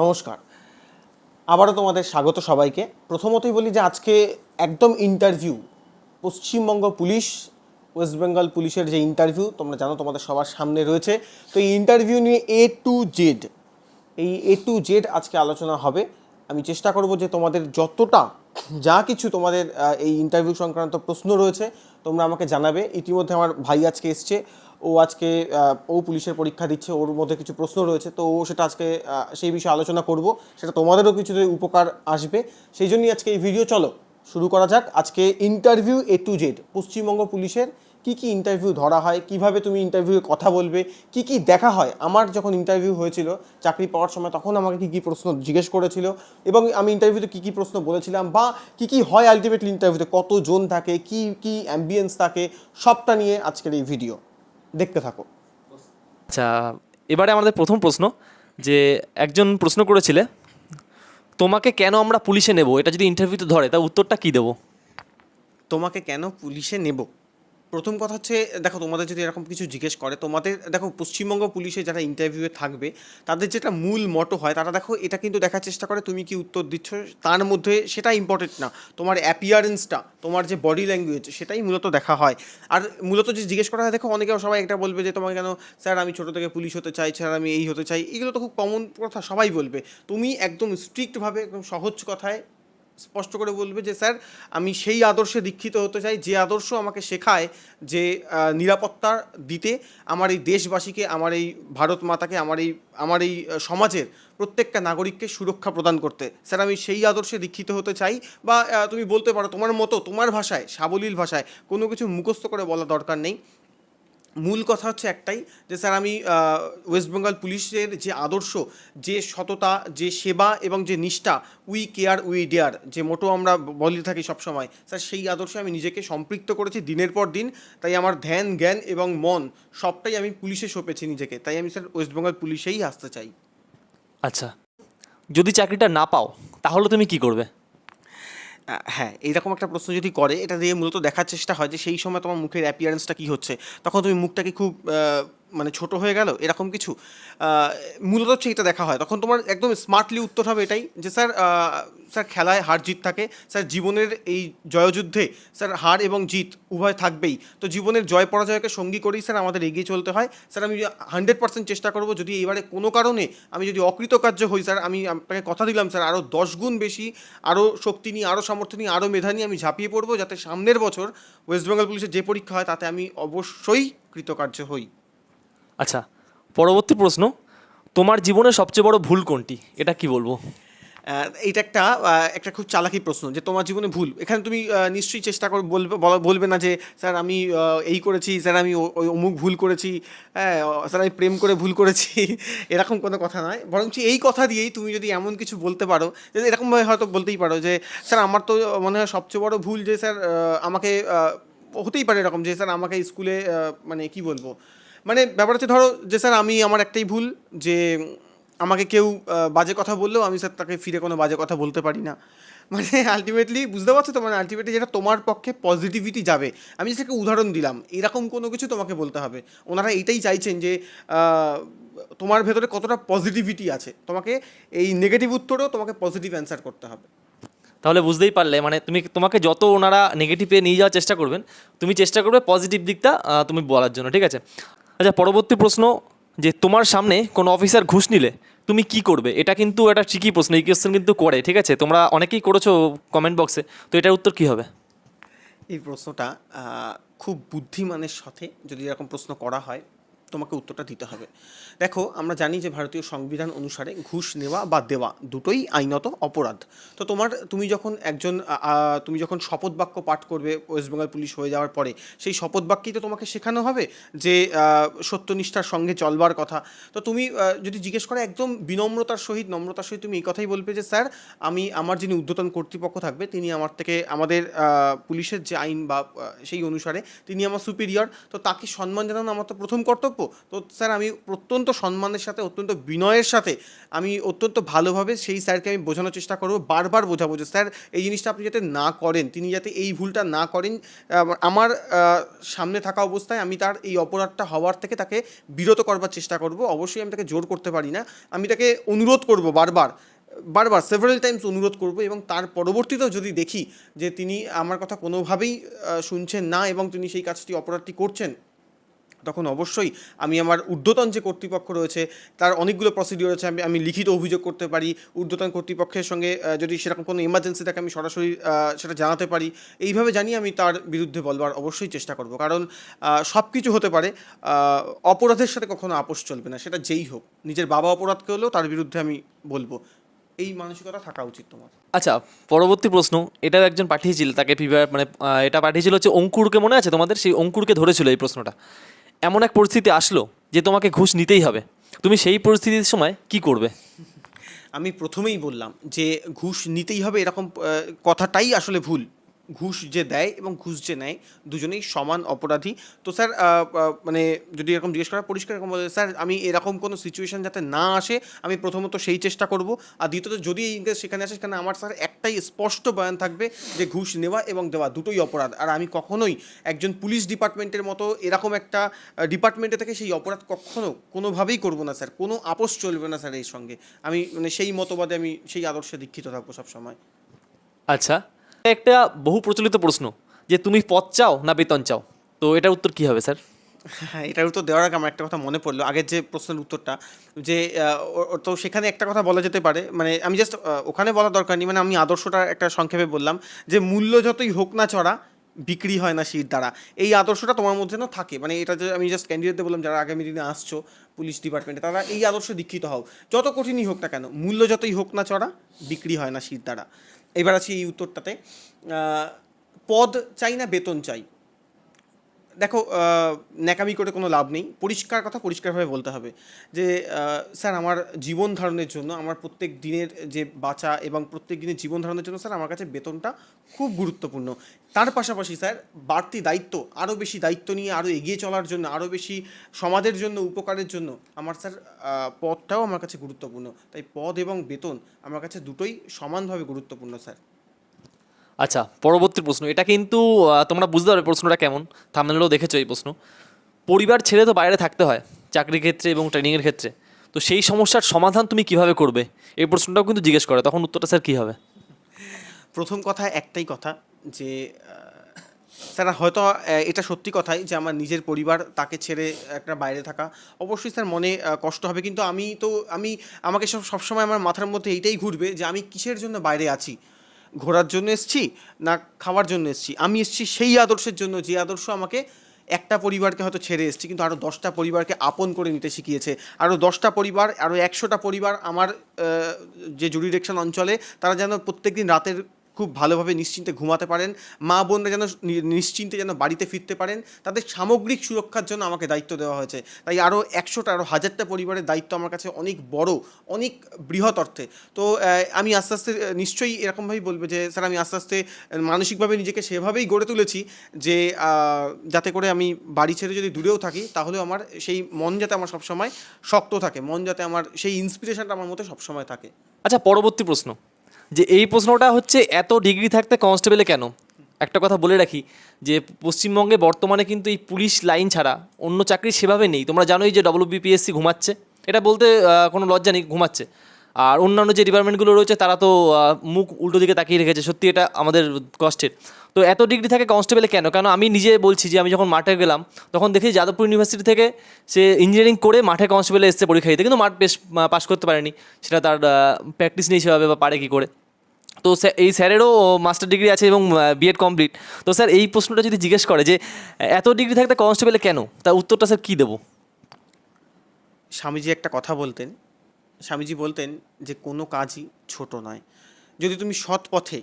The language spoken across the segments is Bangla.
নমস্কার। আবারও তোমাদের স্বাগত সবাইকে। প্রথমতই বলি যে আজকে একদম interview Paschimbanga police West Bengal পুলিশের যে ইন্টারভিউ তোমরা জানো তোমাদের সবার সামনে রয়েছে। তো এই ইন্টারভিউ নিয়ে এ টু জেড এই এ টু জেড আজকে আলোচনা হবে। আমি চেষ্টা করব যে তোমাদের যতটা, যা কিছু তোমাদের এই ইন্টারভিউ সংক্রান্ত প্রশ্ন রয়েছে, তোমরা আমাকে জানাবে। ইতিমধ্যে আমার ভাই আজকে এসছে। ও আজকে ও পুলিশের পরীক্ষা দিচ্ছে, ওর মধ্যে কিছু প্রশ্ন রয়েছে, তো ও সেটা আজকে সেই বিষয়ে আলোচনা করব। সেটা তোমাদেরও কিছু উপকার আসবে। সেই জন্যই আজকে এই ভিডিও, চলো, শুরু করা যাক। আজকে interview A to Z Paschimbanga পুলিশের কি কি ইন্টারভিউ ধরা হয়, কীভাবে তুমি ইন্টারভিউয়ে কথা বলবে, কি কি দেখা হয়। আমার যখন ইন্টারভিউ হয়েছিল, চাকরি পাওয়ার সময় তখন আমাকে কি কি প্রশ্ন জিজ্ঞেস করেছিল এবং আমি ইন্টারভিউতে কি কি প্রশ্ন বলেছিলাম বা কি কি হয় আলটিমেটলি ইন্টারভিউতে কত জোন থাকে, কি কি অ্যাম্বিয়েন্স থাকে, সবটা নিয়ে আজকের এই ভিডিও দেখতে থাকো। আচ্ছা এবারে আমাদের প্রথম প্রশ্ন যে একজন প্রশ্ন করেছিলে তোমাকে কেন আমরা পুলিশে নেব? এটা যদি ইন্টারভিউতে ধরে তা উত্তরটা কি দেবো? তোমাকে কেন পুলিশে নেব? প্রথম কথা হচ্ছে, দেখো তোমাদের যদি এরকম কিছু জিজ্ঞেস করে, তোমাদের, দেখো পশ্চিমবঙ্গ পুলিশে যারা ইন্টারভিউয়ে থাকবে, তাদের যেটা মূল মটো হয়, তারা দেখো এটা কিন্তু দেখার চেষ্টা করে, তুমি কি উত্তর দিচ্ছ, তার মধ্যে সেটা ইম্পর্টেন্ট না। তোমার অ্যাপিয়ারেন্সটা তোমার যে বডি ল্যাঙ্গুয়েজ সেটাই মূলত দেখা হয়। আর মূলত যে জিজ্ঞেস করা হয়, দেখো অনেকে সবাই এটা বলবে যে, তোমাকে কেন, স্যার আমি ছোটো থেকে পুলিশ হতে চাই, স্যার আমি এই হতে চাই। এগুলো তো খুব কমন কথা, সবাই বলবে। তুমি একদম স্ট্রিক্টভাবে একদম সহজ কথায় স্পষ্ট করে বলবে যে, স্যার, আমি সেই আদর্শে দীক্ষিত হতে চাই। যে আদর্শ আমাকে শেখায় যে নিরাপত্তা দিতে আমার এই দেশবাসীকে, আমার এই ভারত মাতাকে, আমার এই আমার এই সমাজের প্রত্যেকটা নাগরিককে সুরক্ষা প্রদান করতে। স্যার, আমি সেই আদর্শে দীক্ষিত হতে চাই। বা তুমি বলতে পারো, তোমার মতো, তোমার ভাষায়, সাবলীল ভাষায় কোনো কিছু মুখস্থ করে বলা দরকার নেই। মূল কথা হচ্ছে একটাই যে স্যার আমি ওয়েস্ট বেঙ্গল পুলিশের যে আদর্শ, যে সততা, যে সেবা এবং যে নিষ্ঠা উই কেয়ার উই ডেয়ার যে মোটো আমরা বলে থাকি সবসময়, স্যার সেই আদর্শে আমি নিজেকে সম্পৃক্ত করেছি দিনের পর দিন, তাই আমার ধ্যান, জ্ঞান এবং মন সবটাই আমি পুলিশে সঁপেছি নিজেকে, তাই আমি স্যার ওয়েস্ট বেঙ্গল পুলিশেই আসতে চাই। আচ্ছা যদি চাকরিটা না পাও, তাহলে তুমি কি করবে? হ্যাঁ এইরকম একটা প্রশ্ন যদি করে, এটা দিয়ে মূলত দেখার চেষ্টা হয় যে সেই সময় তোমার মুখের অ্যাপিয়ারেন্সটা কী হচ্ছে। তখন তুমি মুখটাকে খুব মানে ছোট হয়ে গেল, এরকম কিছু। মূলত হচ্ছে এটা দেখা হয়। তখন তোমার একদম স্মার্টলি উত্তর হবে এটাই যে, স্যার স্যার, খেলায় হার জিত থাকে। স্যার, জীবনের এই জয়যুদ্ধে, স্যার, হার এবং জিত উভয় থাকবেই। তো জীবনের জয় পরাজয়কে সঙ্গী করেই, স্যার, আমাদের এগিয়ে চলতে হয়। স্যার, আমি হান্ড্রেড পার্সেন্ট চেষ্টা করব, যদি এবারে কোনো কারণে আমি যদি অকৃতকার্য হই, স্যার, আমি আপনাকে কথা দিলাম, স্যার আরও দশ গুণ বেশি আরও শক্তি নিয়ে আরও সামর্থ্য নিয়ে আরও মেধা নিয়ে আমি ঝাঁপিয়ে পড়ব, যাতে সামনের বছর ওয়েস্ট বেঙ্গল পুলিশের যে পরীক্ষা হয়, তাতে আমি অবশ্যই কৃতকার্য হই। আচ্ছা পরবর্তী প্রশ্ন, তোমার জীবনের সবচেয়ে বড় ভুল কোনটি? এটা কি বলব? এইটা একটা একটা খুব চালাকি প্রশ্ন যে তোমার জীবনে ভুল। এখানে তুমি নিশ্চয়ই চেষ্টা করে, বলবে বলবে না যে, স্যার, আমি এই করেছি, স্যার, আমি অমুক ভুল করেছি হ্যাঁ স্যার, আমি প্রেম করে ভুল করেছি। এরকম কোনো কথা নয়। বরঞ্চ এই কথা দিয়েই তুমি যদি এমন কিছু বলতে পারো, যে এরকমভাবে হয়তো বলতেই পারো যে, স্যার, আমার তো মনে হয় সবচেয়ে বড় ভুল যে, স্যার আমাকে হতেই পারে এরকম যে, স্যার, আমাকে স্কুলে মানে কি বলব? মানে ব্যাপার হচ্ছে, ধরো যে, স্যার, আমি আমার একটাই ভুল যে আমাকে কেউ বাজে কথা বললেও আমি স্যার তাকে ফিরে কোনো বাজে কথা বলতে পারি না। মানে আলটিমেটলি বুঝতে পারছ তো মানে আলটিমেটলি যেটা তোমার পক্ষে পজিটিভিটি যাবে। আমি সেটাকে উদাহরণ দিলাম, এরকম কোনো কিছু তোমাকে বলতে হবে। ওনারা এইটাই চাইছেন যে তোমার ভেতরে কতটা পজিটিভিটি আছে। তোমাকে এই নেগেটিভ উত্তরেও তোমাকে পজিটিভ অ্যান্সার করতে হবে। তাহলে বুঝতেই পারলে মানে তুমি, তোমাকে যত ওনারা নেগেটিভে নিয়ে যাওয়ার চেষ্টা করবেন, তুমি চেষ্টা করবে পজিটিভ দিকটা তুমি বলার জন্য, ঠিক আছে? আচ্ছা পরবর্তী প্রশ্ন যে তোমার সামনে কোনো অফিসার ঘুষ নিলে, তুমি কি করবে? এটা কিন্তু একটা ঠিকই প্রশ্ন, এই কোয়েশ্চেন কিন্তু করে, ঠিক আছে? তোমরা অনেকেই করেছ কমেন্ট বক্সে তো এটার উত্তর কি হবে? এই প্রশ্নটা খুব বুদ্ধিমানের সাথে যদি এরকম প্রশ্ন করা হয় তোমাকে উত্তরটা দিতে হবে। দেখো, আমরা জানি যে ভারতীয় সংবিধান অনুসারে ঘুষ নেওয়া বা দেওয়া দুটোই আইনত অপরাধ। তো তোমার, তুমি যখন একজন তুমি যখন শপথ বাক্য পাঠ করবে ওয়েস্ট বেঙ্গল পুলিশ হয়ে যাওয়ার পরে, সেই শপথ বাক্যেই তো তোমাকে শেখানো হবে যে সত্যনিষ্ঠার সঙ্গে চলবার কথা। তো তুমি যদি জিজ্ঞেস করে, একদম বিনম্রতার সহিত, নম্রতার সহিত তুমি এই কথাই বলবে যে, স্যার, আমি, আমার যিনি ঊর্ধ্বতন কর্তৃপক্ষ থাকবে, তিনি আমার থেকে আমাদের পুলিশের যে আইন বা সেই অনুসারে তিনি আমার সুপিরিয়র তো তাকে সম্মান জানানো আমার তো প্রথম কর্তব্য। তো স্যার আমি অত্যন্ত সম্মানের সাথে, অত্যন্ত বিনয়ের সাথে আমি অত্যন্ত ভালোভাবে সেই স্যারকে আমি বোঝানোর চেষ্টা করব, বারবার বোঝাবো যে স্যার, এই জিনিসটা আপনি যাতে না করেন, তিনি যাতে এই ভুলটা না করেন আমার সামনে থাকা অবস্থায় আমি তার এই অপরাধটা হওয়ার থেকে তাকে বিরত করবার চেষ্টা করব। অবশ্যই আমি তাকে জোর করতে পারি না। আমি তাকে অনুরোধ করব বারবার বারবার সেভারেল টাইমস অনুরোধ করব এবং তার পরবর্তীতেও যদি দেখি যে তিনি আমার কথা কোনোভাবেই শুনছেন না এবং তিনি সেই কাজটি, অপরাধটি করছেন তখন অবশ্যই আমি আমার ঊর্ধ্বতন যে কর্তৃপক্ষ রয়েছে, তার অনেকগুলো প্রসিডিওর আছে আমি আমি লিখিত অভিযোগ করতে পারি, ঊর্ধ্বতন কর্তৃপক্ষের সঙ্গে যদি সেরকম কোনো এমার্জেন্সি থাকে আমি সরাসরি সেটা জানাতে পারি। এইভাবে জানিয়ে আমি তার বিরুদ্ধে বলবার অবশ্যই চেষ্টা করব। কারণ সব কিছু হতে পারে অপরাধের সাথে কখনো আপোষ চলবে না, সেটা যেই হোক। নিজের বাবা অপরাধ করলেও তার বিরুদ্ধে আমি বলব। এই মানসিকতা থাকা উচিত তোমার। আচ্ছা পরবর্তী প্রশ্ন, এটাও একজন পাঠিয়েছিল, তাকে পিভার মানে এটা পাঠিয়েছিল হচ্ছে অঙ্কুরকে, মনে আছে তোমাদের? সেই অঙ্কুরকে ধরেছিল এই প্রশ্নটা। এমন এক পরিস্থিতি আসলো যে তোমাকে ঘুষ নিতেই হবে। তুমি সেই পরিস্থিতির সময় কি করবে? আমি প্রথমেই বললাম যে ঘুষ নিতেই হবে এরকম কথাটাই আসলে ভুল। ঘুষ যে দেয় এবং ঘুষ যে নেয়, দুজনেই সমান অপরাধী। তো স্যার মানে যদি এরকম জিজ্ঞেস করা পরিষ্কার এরকম বলে, স্যার, আমি এরকম কোনো সিচুয়েশন যাতে না আসে, আমি প্রথমত সেই চেষ্টা করব। আর দ্বিতীয়ত, যদি এই ইংরেজ সেখানে আসে, সেখানে আমার, স্যার, একটাই স্পষ্ট বয়ান থাকবে যে ঘুষ নেওয়া এবং দেওয়া দুটোই অপরাধ। আর আমি কখনোই একজন পুলিশ ডিপার্টমেন্টের মতো এরকম একটা ডিপার্টমেন্টে থেকে সেই অপরাধ কখনো কোনোভাবেই করব না, স্যার। কোনো আপোষ চলবে না, স্যার এর সঙ্গে। আমি মানে সেই মতবাদে আমি সেই আদর্শে দীক্ষিত থাকব সবসময়। আচ্ছা। একটা বহু প্রচলিত প্রশ্ন যে তুমি পদ চাও না বেতন চাও। তো এটার উত্তর কি হবে, স্যার? হ্যাঁ এটার উত্তর দেওয়ার আগে আমার একটা কথা মনে পড়ল। আগের যে প্রশ্নের উত্তরটা, যে তো সেখানে একটা কথা বলা যেতে পারে। মানে আমি জাস্ট ওখানে বলা দরকার নেই। মানে আমি আদর্শটা একটা সংক্ষেপে বললাম যে, মূল্য যতই হোক না চড়া, বিক্রি হয় না শীত দ্বারা। এই আদর্শটা তোমার মধ্যে না থাকে। মানে এটা যে আমি জাস্ট ক্যান্ডিডেটদের বললাম, যারা আগামী দিনে আসছো পুলিশ ডিপার্টমেন্টে, তারা এই আদর্শে দীক্ষিত হও। যত কঠিনই হোক না কেন, মূল্য যতই হোক না চড়া, বিক্রি হয় না শীত দ্বারা। এবার আছি এই উত্তরটাতে। পদ চাই না বেতন চাই। দেখো ন্যাকামি করে কোনো লাভ নেই। পরিষ্কার কথা পরিষ্কারভাবে বলতে হবে যে স্যার, আমার জীবন ধারণের জন্য, আমার প্রত্যেক দিনের যে বাঁচা এবং প্রত্যেক দিনের জীবন ধারণের জন্য, স্যার, আমার কাছে বেতনটা খুব গুরুত্বপূর্ণ। তার পাশাপাশি, স্যার, বাড়তি দায়িত্ব আরও বেশি দায়িত্ব নিয়ে আরও এগিয়ে চলার জন্য আরও বেশি সমাজের জন্য, উপকারের জন্য, আমার, স্যার পদটাও আমার কাছে গুরুত্বপূর্ণ। তাই পদ এবং বেতন আমার কাছে দুটোই সমানভাবে গুরুত্বপূর্ণ, স্যার। আচ্ছা পরবর্তী প্রশ্ন। এটা কিন্তু তোমরা বুঝতে পারবে প্রশ্নটা কেমন। থামনেলেও দেখেছ এই প্রশ্ন। পরিবার ছেড়ে তো বাইরে থাকতে হয় চাকরির ক্ষেত্রে এবং ট্রেনিংয়ের ক্ষেত্রে। তো সেই সমস্যার সমাধান তুমি কীভাবে করবে? এই প্রশ্নটাও কিন্তু জিজ্ঞেস করে, তখন উত্তরটা স্যার কী হবে? প্রথম কথা, একটাই কথা যে স্যার, হয়তো এটা সত্যি কথাই যে আমার নিজের পরিবার তাকে ছেড়ে একটা বাইরে থাকা। অবশ্যই স্যার, মনে কষ্ট হবে। কিন্তু আমি তো, আমি, আমাকে সব, সবসময় আমার মাথার মধ্যে এইটাই ঘুরবে যে আমি কিসের জন্য বাইরে আছি? ঘোরার জন্য এসছি, না খাওয়ার জন্য এসছি। আমি এসছি সেই আদর্শের জন্য, যে আদর্শ আমাকে একটা পরিবারকে হয়তো ছেড়ে এসেছি, কিন্তু আরও দশটা পরিবারকে আপন করে নিতে শিখিয়েছে। আরও দশটা পরিবার আরও একশোটা পরিবার আমার যে জুরিডিকশন অঞ্চলে, তারা যেন প্রত্যেকদিন রাতের খুব ভালোভাবে নিশ্চিন্তে ঘুমাতে পারেন। মা বোনরা যেন নিশ্চিন্তে যেন বাড়িতে ফিরতে পারেন। তাদের সামগ্রিক সুরক্ষার জন্য আমাকে দায়িত্ব দেওয়া হয়েছে। তাই আরও একশোটা আরও হাজারটা পরিবারের দায়িত্ব আমার কাছে অনেক বড়, অনেক বৃহৎ অর্থে। তো আমি আস্তে আস্তে নিশ্চয়ই এরকমভাবেই বলবে যে, স্যার, আমি আস্তে আস্তে মানসিকভাবে নিজেকে সেভাবেই গড়ে তুলেছি যে যাতে করে আমি বাড়ি ছেড়ে যদি দূরেও থাকি, তাহলেও আমার সেই মন যাতে আমার সবসময় শক্ত থাকে। মন যাতে আমার, সেই ইন্সপিরেশনটা আমার মধ্যে সবসময় থাকে। আচ্ছা পরবর্তী প্রশ্ন। যে এই প্রশ্নটা হচ্ছে এত ডিগ্রি থাকতে কনস্টেবলে কেন? একটা কথা বলে রাখি যে পশ্চিমবঙ্গে বর্তমানে কিন্তু এই পুলিশ লাইন ছাড়া অন্য চাকরি সেভাবে নেই। তোমরা জানোই যে ডব্লিউবিপিএসসি ঘুমাচ্ছে। এটা বলতে কোনো লজ্জা নেই, ঘুমাচ্ছে। আর অন্যান্য যে ডিপার্টমেন্টগুলো রয়েছে, তারা তো মুখ উল্টো দিকে তাকিয়ে রেখেছে। সত্যি এটা আমাদের কষ্টের। তো এত ডিগ্রি থাকে কনস্টেবলে কেন? কেন আমি নিজে বলছি যে আমি যখন মাঠে গেলাম, তখন দেখি যাদবপুর ইউনিভার্সিটি থেকে সে ইঞ্জিনিয়ারিং করে মাঠে কনস্টেবলে এসছে পরীক্ষা দিতে, কিন্তু মাঠ বেশ পাস করতে পারেনি। সেটা তার প্র্যাকটিস নেই সেভাবে বা পারে কী করে। তো স্যার এই স্যারেরও মাস্টার ডিগ্রি আছে এবং বিএড কমপ্লিট তো স্যার, এই প্রশ্নটা যদি জিজ্ঞেস করে যে এত ডিগ্রি থাকতে কনস্টেবলে কেন? তার উত্তরটা স্যার কী দেবো? স্বামীজি একটা কথা বলতেন। স্বামীজি বলতেন যে কোনো কাজই ছোট নয়। যদি তুমি সৎ পথে,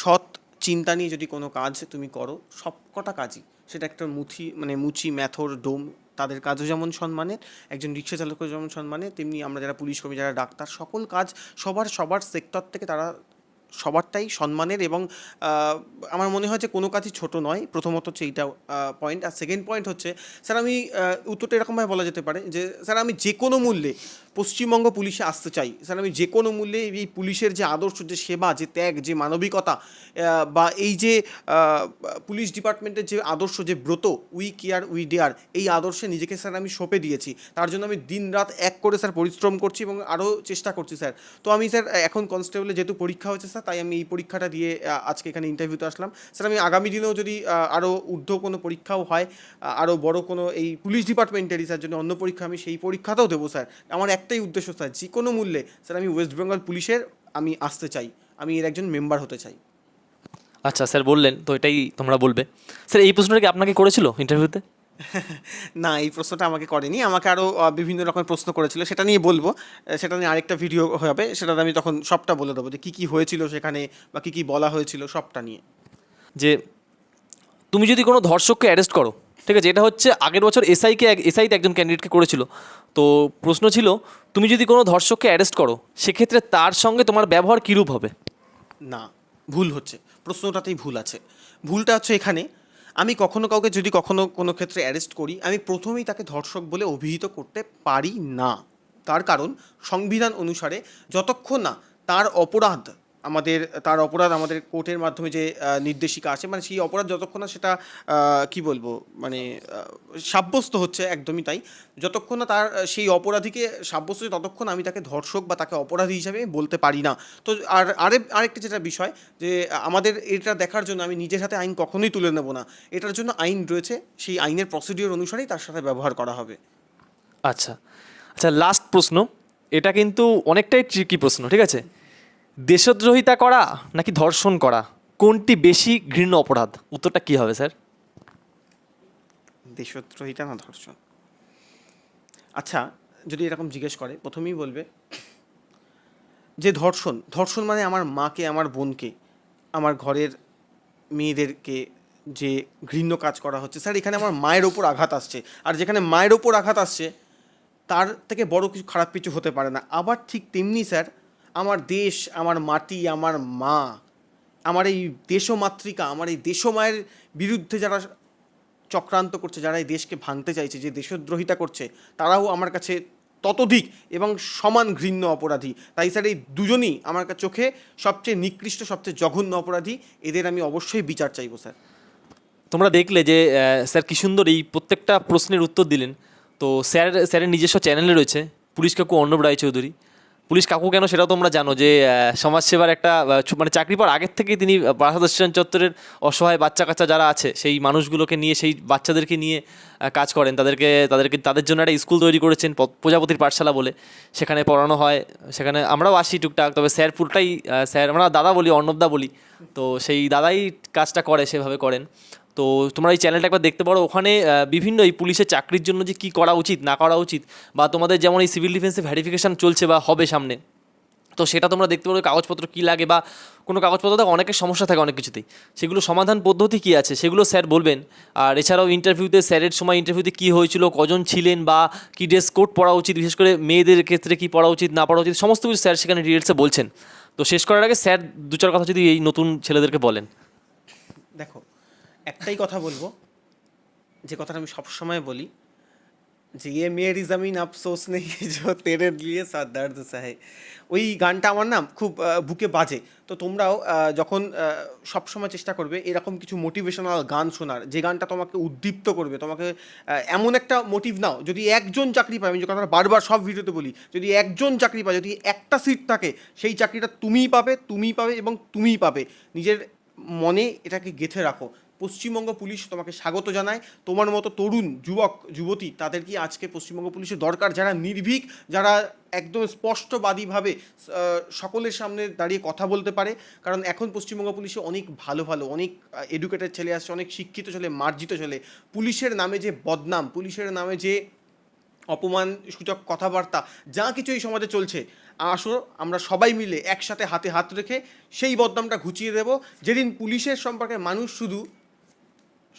সৎ চিন্তা নিয়ে যদি কোনো কাজ তুমি করো, সব কটা কাজই। সেটা একটা মুথি মানে মুচি, ম্যাথর, ডোম, তাদের কাজও যেমন সম্মানের, একজন রিক্সা চালকের যেমন সম্মানের, তেমনি আমরা যারা পুলিশ কর্মী, যারা ডাক্তার, সকল কাজ সবার সবার সেক্টর থেকে তারা সবারটাই সম্মানের এবং আমার মনে হয় যে কোনো কাজই ছোট নয়। প্রথমত হচ্ছে এইটা পয়েন্ট আর সেকেন্ড পয়েন্ট হচ্ছে, স্যার আমি উত্তরটা এরকমভাবে বলা যেতে পারে যে, স্যার আমি যে কোনো মূল্যে পশ্চিমবঙ্গ পুলিশে আসতে চাই। স্যার, আমি যে কোনো মূল্যে এই পুলিশের যে আদর্শ, যে সেবা, যে ত্যাগ, যে মানবিকতা বা এই যে পুলিশ ডিপার্টমেন্টের যে আদর্শ, যে ব্রত উই কেয়ার উই ডেয়ার এই আদর্শে নিজেকে স্যার আমি সঁপে দিয়েছি। তার জন্য আমি দিন রাত এক করে স্যার পরিশ্রম করছি এবং আরও চেষ্টা করছি স্যার। তো আমি স্যার, এখন কনস্টেবলে যেহেতু পরীক্ষা হয়েছে স্যার, তাই আমি এই পরীক্ষাটা দিয়ে আজকে এখানে ইন্টারভিউতে আসলাম। স্যার, আমি আগামী দিনেও যদি আরও ঊর্ধ্ব কোনো পরীক্ষাও হয় আরও বড় কোনো এই পুলিশ ডিপার্টমেন্টারি স্যার জন্য অন্য পরীক্ষা, আমি সেই পরীক্ষাটাও দেবো স্যার। আমার একটাই উদ্দেশ্য স্যার যে কোনো মূল্যে স্যার আমি ওয়েস্ট বেঙ্গল পুলিশের আমি আসতে চাই। আমি এর একজন মেম্বার হতে চাই। আচ্ছা স্যার বললেন তো এটাই তোমরা বলবে। স্যার এই প্রশ্নটা কি আপনাকে করেছিল ইন্টারভিউতে না এই প্রশ্নটা আমাকে করেনি। আমাকে আরও বিভিন্ন রকমের প্রশ্ন করেছিল। সেটা নিয়ে বলব। সেটা নিয়ে আরেকটা ভিডিও হবে। সেটাতে আমি তখন সবটা বলে দেবো যে কী কী হয়েছিল সেখানে বা কী কী বলা হয়েছিল সবটা নিয়ে। যে তুমি যদি কোনো ধর্ষককে অ্যারেস্ট করো ঠিক আছে, এটা হচ্ছে আগের বছর এসআইকে এসআইতে একজন ক্যান্ডিডেটকে করেছিল। তো প্রশ্ন ছিল, তুমি যদি কোনো ধর্ষককে অ্যারেস্ট করো, সেক্ষেত্রে তার সঙ্গে তোমার ব্যবহার কীরূপ হবে? না, ভুল হচ্ছে। প্রশ্নটাতেই ভুল আছে। ভুলটা হচ্ছে এখানে, আমি কখনো কাউকে যদি কখনো কোনো ক্ষেত্রে অ্যারেস্ট করি, আমি প্রথমেই তাকে ধর্ষক বলে অভিহিত করতে পারি না। তার কারণ, সংবিধান অনুসারে যতক্ষণ না তার অপরাধ আমাদের, তার অপরাধ আমাদের কোর্টের মাধ্যমে যে নির্দেশিকা আছে মানে সেই অপরাধ যতক্ষণ না সেটা কি বলব মানে সাব্যস্ত হচ্ছে একদমই তাই। যতক্ষণ না তার, সেই অপরাধীকে সাব্যস্ত ততক্ষণ আমি তাকে ধর্ষক বা তাকে অপরাধী হিসাবে বলতে পারি না। তো আর, আরে, আরেকটি যেটা বিষয়, যে, আমাদের এটা দেখার জন্য আমি নিজের হাতে আইন কখনোই তুলে নেব না। এটার জন্য আইন রয়েছে, সেই আইনের প্রসিডিওর অনুসারেই তার সাথে ব্যবহার করা হবে। আচ্ছা। আচ্ছা লাস্ট প্রশ্ন। এটা কিন্তু অনেকটাই ট্রিকি প্রশ্ন, ঠিক আছে? দেশদ্রোহিতা করা নাকি ধর্ষণ করা? কোনটি বেশি ঘৃণ্য অপরাধ? উত্তরটা কী হবে, স্যার? দেশদ্রোহিতা না ধর্ষণ? আচ্ছা যদি এরকম জিজ্ঞেস করে, প্রথমেই বলবে যে ধর্ষণ ধর্ষণ মানে আমার মাকে, আমার বোনকে, আমার ঘরের মেয়েদেরকে যে ঘৃণ্য কাজ করা হচ্ছে। স্যার, এখানে আমার মায়ের ওপর আঘাত আসছে। আর যেখানে মায়ের ওপর আঘাত আসছে, তার থেকে বড় কিছু, খারাপ কিছু হতে পারে না। আবার ঠিক তেমনি, স্যার আমার দেশ, আমার মাটি, আমার মা, আমার এই দেশমাতৃকা, আমার এই দেশমায়ের বিরুদ্ধে যারা চক্রান্ত করছে, যারা এই দেশকে ভাঙতে চাইছে, যে দেশদ্রোহিতা করছে, তারাও আমার কাছে ততোধিক এবং সমান ঘৃণ্য অপরাধী। তাই স্যার, এই দুজনই আমার চোখে সবচেয়ে নিকৃষ্ট, সবচেয়ে জঘন্য অপরাধী। এদের আমি অবশ্যই বিচার চাইব, স্যার। তোমরা দেখলে যে স্যার কি সুন্দর এই প্রত্যেকটা প্রশ্নের উত্তর দিলেন। তো স্যার, স্যারের নিজস্ব চ্যানেলে রয়েছে, পুলিশ কাকু অর্ণব রায়চৌধুরী। পুলিশ কাকু কেন সেটাও তোমরা জানো যে সমাজসেবার একটা মানে চাকরি পাওয়ার আগের থেকেই তিনি স্টেশন চত্বরের অসহায় বাচ্চা কাচ্চা যারা আছে, সেই মানুষগুলোকে নিয়ে, সেই বাচ্চাদেরকে নিয়ে কাজ করেন। তাদেরকে তাদেরকে, তাদের জন্য একটা স্কুল তৈরি করেছেন প্রজাপতির পাঠশালা বলে। সেখানে পড়ানো হয়, সেখানে আমরাও আসি টুকটাক, তবে স্যার পুরোটাই স্যার, আমরা দাদা বলি, অর্ণবদা বলি। তো সেই দাদাই কাজটা করে সেভাবে করেন। তো তোমরা এই চ্যানেলটা একবার দেখতে পারো। ওখানে বিভিন্ন এই পুলিশের চাকরির জন্য যে কী করা উচিত, না করা উচিত, বা তোমাদের যেমন এই সিভিল ডিফেন্সে ভ্যারিফিকেশন চলছে বা হবে সামনে, তো সেটা তোমরা দেখতে পারো কাগজপত্র কী লাগে বা কোনো কাগজপত্র থাকে, অনেকের সমস্যা থাকে অনেক কিছুতেই। সেগুলো সমাধান পদ্ধতি কী আছে, সেগুলো স্যার বলবেন। আর এছাড়াও ইন্টারভিউতে স্যারের সময় ইন্টারভিউতে কী হয়েছিল, কজন ছিলেন বা কী ড্রেস কোড পড়া উচিত, বিশেষ করে মেয়েদের ক্ষেত্রে কী পড়া উচিত, না পড়া উচিত, সমস্ত কিছু স্যার সেখানে ডিটেলসে বলছেন। তো শেষ করার আগে স্যার দু চার কথা যদি এই নতুন ছেলেদেরকে বলেন। দেখো একটাই কথা বলব, যে কথাটা আমি সবসময় বলি, যে ইয়ে মেয়েরি জমিন আফসোস নেই, যে তেরে দিয়ে সার দর্দ সাহে ওই গানটা আমার না খুব বুকে বাজে। তো তোমরাও যখন সবসময় চেষ্টা করবে এরকম কিছু মোটিভেশনাল গান শোনার, যে গানটা তোমাকে উদ্দীপ্ত করবে, তোমাকে এমন একটা মোটিভ নাও, যদি একজন চাকরি পায়, আমি যে কথাটা বারবার সব ভিডিওতে বলি, যদি একজন চাকরি পায়, যদি একটা সিট থাকে, সেই চাকরিটা তুমিই পাবে তুমিই পাবে এবং তুমিই পাবে। নিজের মনে এটাকে গেঁথে রাখো। পশ্চিমবঙ্গ পুলিশ তোমাকে স্বাগত জানায়। তোমার মতো তরুণ যুবক, যুবতী তাদের কি আজকে পশ্চিমবঙ্গ পুলিশের দরকার। যারা নির্ভীক, যারা একদম স্পষ্টবাদীভাবে সকলের সামনে দাঁড়িয়ে কথা বলতে পারে। কারণ এখন পশ্চিমবঙ্গ পুলিশে অনেক ভালো ভালো, অনেক এডুকেটেড ছেলে আসছে, অনেক শিক্ষিত ছেলে, মার্জিত ছেলে। পুলিশের নামে যে বদনাম, পুলিশের নামে যে অপমান সূচক কথাবার্তা, যা কিছু এই সমাজে চলছে। আসো, আমরা সবাই মিলে একসাথে হাতে হাত রেখে সেই বদনামটা ঘুচিয়ে দেব। যেদিন পুলিশের সম্পর্কে মানুষ শুধু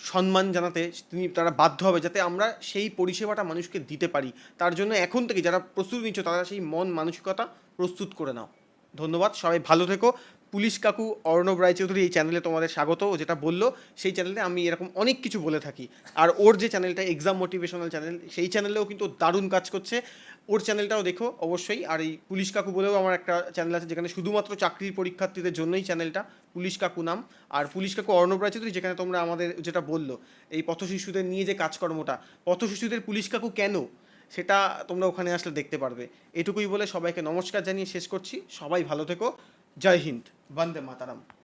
সম্মান জানাতে তিনি তারা বাধ্য হবে যাতে আমরা সেই পরিষেবাটা মানুষকে দিতে পারি। তার জন্য এখন থেকে যারা প্রস্তুত নিচ্ছ তারা সেই মন মানসিকতা প্রস্তুত করে নাও। ধন্যবাদ, সবাই ভালো থেকো। পুলিশ কাকু অর্ণব রায়চৌধুরী এই চ্যানেলে তোমাদের স্বাগত ও যেটা বলল, সেই চ্যানেলে আমি এরকম অনেক কিছু বলে থাকি। আর ওর যে চ্যানেলটা এক্সাম মোটিভেশনাল চ্যানেল সেই চ্যানেলেও কিন্তু দারুণ কাজ করছে। ওর চ্যানেলটাও দেখো, অবশ্যই। আর এই পুলিশ কাকু বলেও আমার একটা চ্যানেল আছে, যেখানে শুধুমাত্র চাকরির পরীক্ষার্থীদের জন্যই চ্যানেলটা পুলিশ কাকু নাম। আর পুলিশ কাকু অর্ণব রায়চৌধুরী যেখানে তোমরা আমাদের যেটা বলল, এই পথশিশুদের নিয়ে যে কাজকর্মটা পথশিশুদের পুলিশ কাকু কেন? সেটা তোমরা ওখানে আসলে দেখতে পারবে। এটুকুই বলে সবাইকে নমস্কার জানিয়ে শেষ করছি। সবাই ভালো থেকো। জয় হিন্দ বন্দে মাতারাম।